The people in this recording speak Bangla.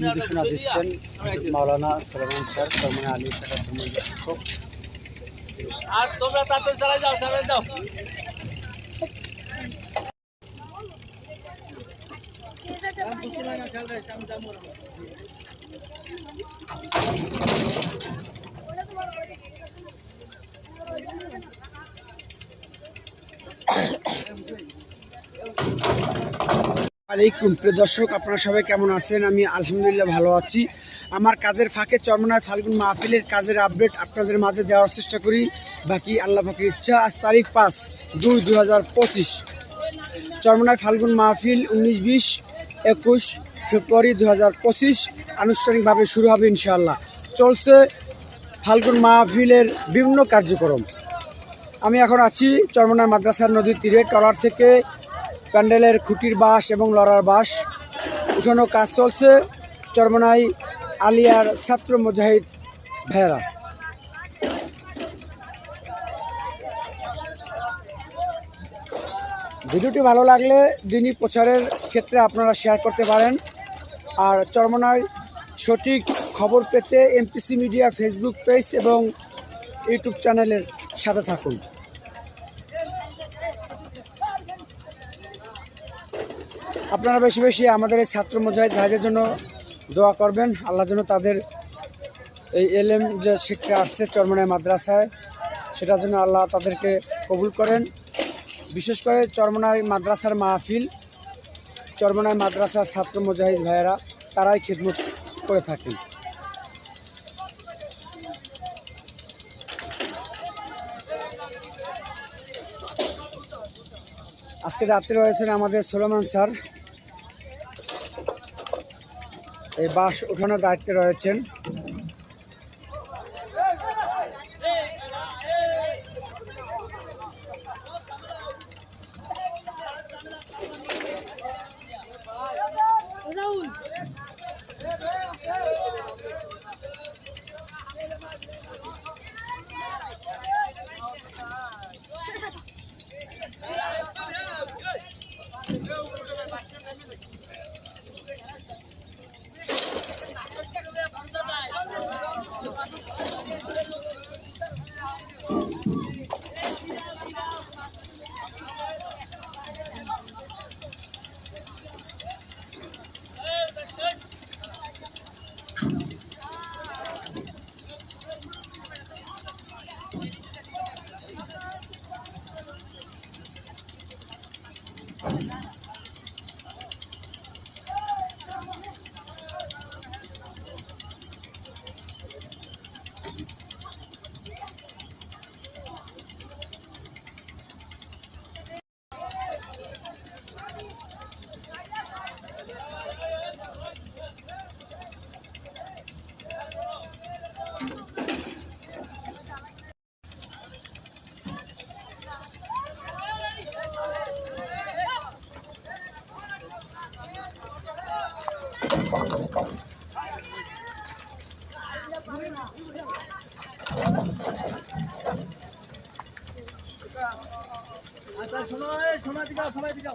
নির্দেশনা দিচ্ছেন মাওলানা সলেমান স্যার চরমনে আলী ধর্মীয় শিক্ষক আর তোমরা তাড়াতাড়ি চালাই যাও চালাই যাও। আলাইকুম। প্রিয় দর্শক, আপনারা সবাই কেমন আছেন? আমি আলহামদুলিল্লাহ ভালো আছি। আমার কাজের ফাঁকে চরমনায় ফাল্গুন মাহফিলের কাজের আপডেট আপনাদের মাঝে দেওয়ার চেষ্টা করি। বাকি আল্লাহ ফাঁকির ইচ্ছা, আজ তারিখ পাঁচ দুই দু হাজার পঁচিশ। চরমনায় ফাল্গুন মাহফিল উনিশ, বিশ, একুশ ফেব্রুয়ারি দু হাজার পঁচিশ। আনুষ্ঠানিকভাবে শুরু হবে ইনশাআল্লাহ। চলছে ফাল্গুন মাহফিলের বিভিন্ন কার্যক্রম। আমি এখন আছি চরমনায় মাদ্রাসার নদীর তীরে, ট্রলার থেকে প্যান্ডেলের খুঁটির বাঁশ এবং লড়ার বাঁশ। উঠানো কাজ চলছে। চরমনাই আলিয়ার ছাত্র মুজাহিদ ভেরা ভিডিওটি ভালো লাগলে দিনই প্রচারের ক্ষেত্রে আপনারা শেয়ার করতে পারেন। আর চরমনায় সঠিক খবর পেতে এমপিসি মিডিয়া ফেসবুক পেজ এবং ইউটিউব চ্যানেলের সাথে থাকুন। আপনারা বেশি বেশি আমাদের এই ছাত্র মুজাহিদ ভাইদের জন্য দোয়া করবেন। আল্লাহ যেন তাদের এই এলএম যে শিক্ষা আসছে চরমনায় মাদ্রাসায়, সেটার জন্য আল্লাহ তাদেরকে কবুল করেন। বিশেষ করে চরমনায় মাদ্রাসার মাহফিল, চরমনায় মাদ্রাসার ছাত্র মুজাহিদ ভাইয়েরা, তারাই খিদমত করে থাকেন। আজকে রাত্রে রয়েছেন আমাদের সোলোমান স্যার। এই বাস উঠানোর দায়িত্বে রয়েছেন। আচ্ছা শোনো শোনা দিকে শোনা দিকে